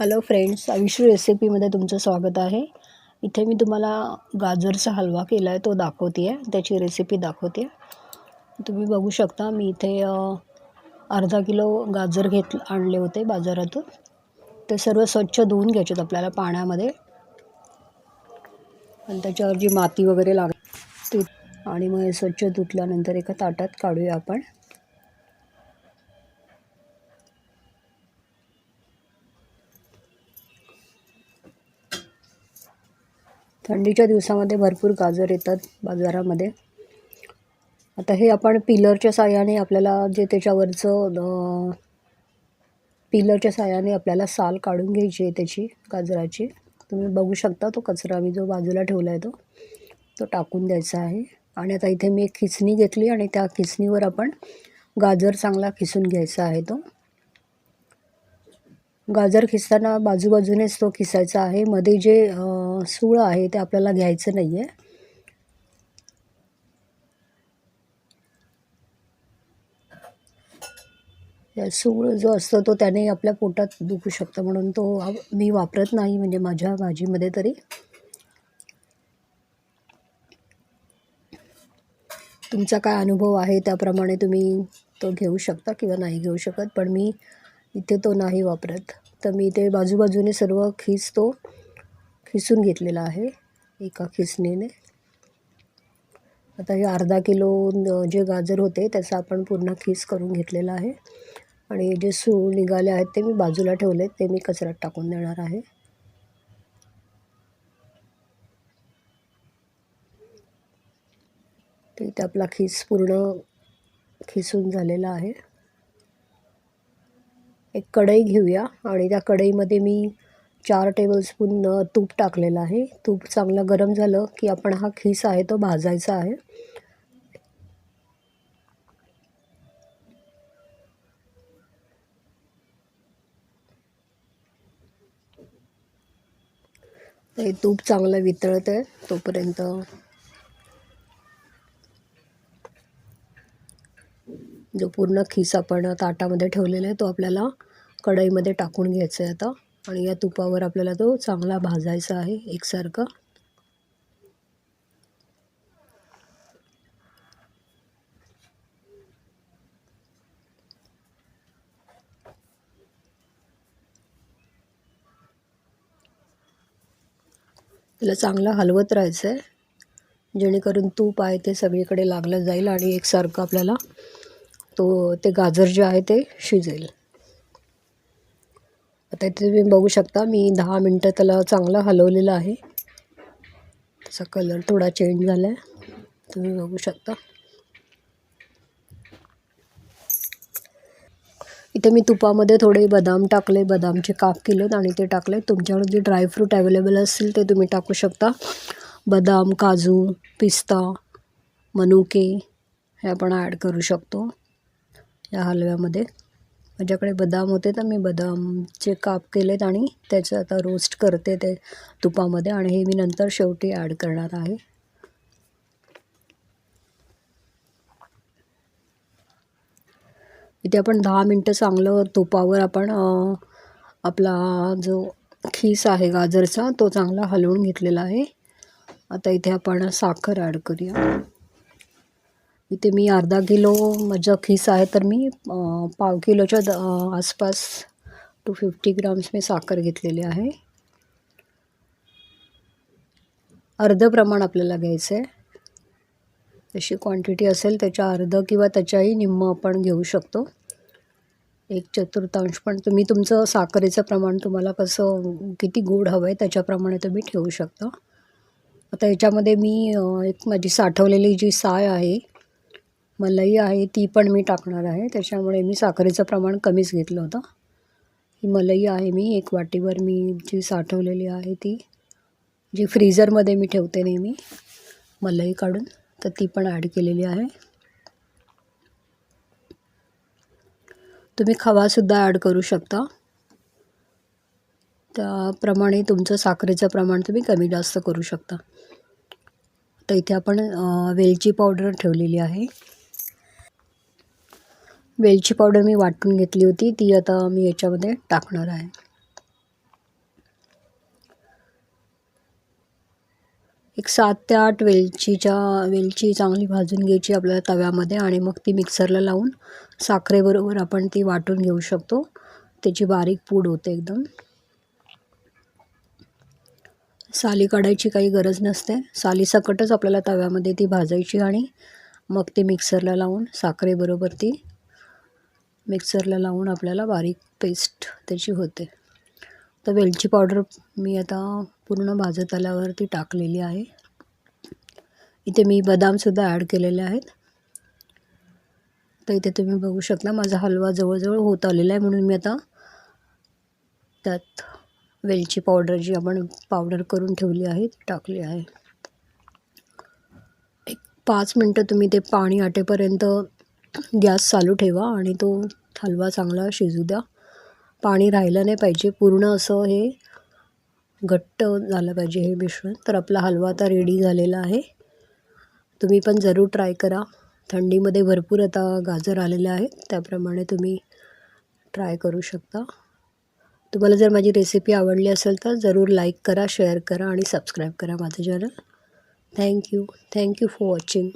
Hello friends आयुष्य रेसिपीमध्ये तुमचं स्वागत आहे. इथे मी तुम्हाला गाजरचा हलवा केला आहे तो दाखवते आहे त्याची रेसिपी दाखवते आहे तुम्ही बघू शकता मी इथे अर्धा किलो गाजर घेत आणले होते बाजारातून. ते सर्व स्वच्छ धुवून घ्यायचे आपल्याला पाण्यामध्ये. आणि त्याच्यावर जी माती वगैरे लाग ती आणि मग स्वच्छ धुतल्यानंतर एका ताटात काढूया आपण. थंडीच्या दिवसामध्ये भरपूर गाजर येतात बाजारामध्ये. आता हे आपण पिलरच्या साह्याने आपल्याला जे त्याच्यावरचं पिलरच्या साहाय्याने आपल्याला साल काढून घ्यायची आहे त्याची गाजराची. तुम्ही बघू शकता तो कचरा मी जो बाजूला ठेवला आहे तो तो टाकून द्यायचा आहे. आणि आता इथे मी एक खिचणी घेतली आणि त्या खिचणीवर आपण गाजर चांगला खिसून घ्यायचा आहे तो. गाजर खिसताना बाजूबाजूनेच तो खिसायचा आहे. मध्ये जे सूळ आहे ते आपल्याला घ्यायचं नाही आहे या सूळ जो असतो तो त्याने आपल्या पोटात दुखू शकतो म्हणून तो मी वापरत नाही म्हणजे माझ्या भाजीमध्ये तरी. तुमचा काय अनुभव आहे त्याप्रमाणे तुम्ही तो घेऊ शकता किंवा नाही घेऊ शकत पण मी इथे तो नाही वापरत. तर मी इथे बाजूबाजूने सर्व खीच तो खिसून घेतलेला आहे एका खिसणीने. आता हे अर्धा किलो जे गाजर होते त्याचा आपण पूर्ण खीस करून घेतलेला आहे. आणि जे सूळ निघाले आहेत ते मी बाजूला ठेवले ते मी कचऱ्यात टाकून देणार आहे. तर इथे आपला खीस पूर्ण खिसून झालेला आहे. एक कढई घेऊया आणि त्या कढईमध्ये मी चार टेबलस्पून तूप टाकलेलं आहे. तूप चांगलं गरम झालं की आपण हा खीस आहे तो भाजायचा आहे. हे तूप चांगलं वितळत आहे तोपर्यंत. जो पूर्ण खीस आपण ताटामध्ये ठेवलेला आहे तो आपल्याला कढईमध्ये टाकून घ्यायचा आहे आता. आणि या तुपावर आपल्याला तो चांगला भाजायचा आहे एकसारखा. त्याला चांगलं हलवत राहायचं आहे जेणेकरून तूप आहे ते सगळीकडे लागलं जाईल आणि एकसारखं आपल्याला तो ते गाजर जे आहे ते शिजेल. आता इथे तुम्ही बघू शकता मी दहा मिनटं त्याला चांगलं हलवलेलं आहे. त्याचा कलर थोडा चेंज झाला आहे तुम्ही बघू शकता. इथे मी तुपामध्ये थोडे बदाम टाकले बदामचे काप केलेत आणि ते टाकले तुमच्याकडे जे ड्रायफ्रूट अवेलेबल असतील ते तुम्ही टाकू शकता. बदाम काजू पिस्ता मनुके हे आपण ॲड करू शकतो या हलव्यामध्ये. माझ्याकडे बदाम होते तर मी बदामचे काप केलेत आणि त्याचं आता रोस्ट करते ते तुपामध्ये आणि हे मी नंतर शेवटी ॲड करणार आहे. इथे आपण दहा मिनटं चांगलं तुपावर आपण आपला जो खीस आहे गाजरचा तो चांगला हलवून घेतलेला आहे. आता इथे आपण साखर ॲड करूया. इथे मी अर्धा किलो माझा खीस आहे तर मी पाव किलोच्या द आसपास टू फिफ्टी ग्राम्स मी साखर घेतलेली आहे. अर्ध प्रमाण आपल्याला घ्यायचं आहे जशी क्वांटिटी असेल त्याच्या अर्ध किंवा त्याच्याही निम्म आपण घेऊ शकतो. एक चतुर्थांश पण तुम्ही तुमचं साखरेचं प्रमाण तुम्हाला कसं किती गोड हवं आहे त्याच्याप्रमाणे तुम्ही ठेवू शकता. आता याच्यामध्ये मी एक माझी साठवलेली जी साय आहे मलई आहे ती पण मी टाकणार आहे. त्याच्यामुळे मी साखरेचं प्रमाण कमीच घेतलं होतं. ही मलई आहे मी एक वाटीवर मी जी साठवलेली आहे ती जी फ्रीझरमध्ये मी ठेवते नेहमी मलई काढून तर ती पण ॲड केलेली आहे. तुम्ही खवासुद्धा ॲड करू शकता. त्याप्रमाणे तुमचं साखरेचं प्रमाण तुम्ही कमी जास्त करू शकता. तर इथे आपण वेलची पावडर ठेवलेली आहे. वेलची पावडर मी वाटून घेतली होती. ती आता मी याच्यामध्ये टाकणार आहे. एक सात ते आठ वेलचीच्या वेलची चांगली भाजून घ्यायची आपल्या तव्यामध्ये आणि मग ती मिक्सरला लावून साखरेबरोबर आपण ती वाटून घेऊ शकतो. त्याची बारीक पूड होते एकदम. साली काढायची काही गरज नसते. सालीसकटच आपल्याला तव्यामध्ये ती भाजायची आणि मग ती मिक्सरला लावून साखरेबरोबर ती मिक्सरला लावून आपल्याला बारीक पेस्ट त्याची होते. तर वेलची पावडर मी आता पूर्ण भाजत आल्यावरती टाकलेली आहे. इथे मी बदामसुद्धा ॲड केलेले आहेत. तर इथे तुम्ही बघू शकता माझा हलवा जवळजवळ होत आलेला आहे म्हणून मी आता त्यात वेलची पावडर जी आपण पावडर करून ठेवली आहे ती टाकली आहे. एक पाच मिनटं तुम्ही ते पाणी आटेपर्यंत गॅस चालू ठेवा आणि तो हलवा चांगला शिजू द्या. पाणी राहिलं नाही पाहिजे. पूर्ण असं हे घट्ट झालं पाहिजे हे मिश्रण. तर आपला हलवा आता रेडी झालेला आहे. तुम्ही पण जरूर ट्राय करा. थंडीमध्ये भरपूर आता गाजर आलेले आहेत. त्याप्रमाणे तुम्ही ट्राय करू शकता. तुम्हाला जर माझी रेसिपी आवडली असेल तर जरूर लाईक करा शेअर करा आणि सबस्क्राईब करा माझं channel thank you thank you for watching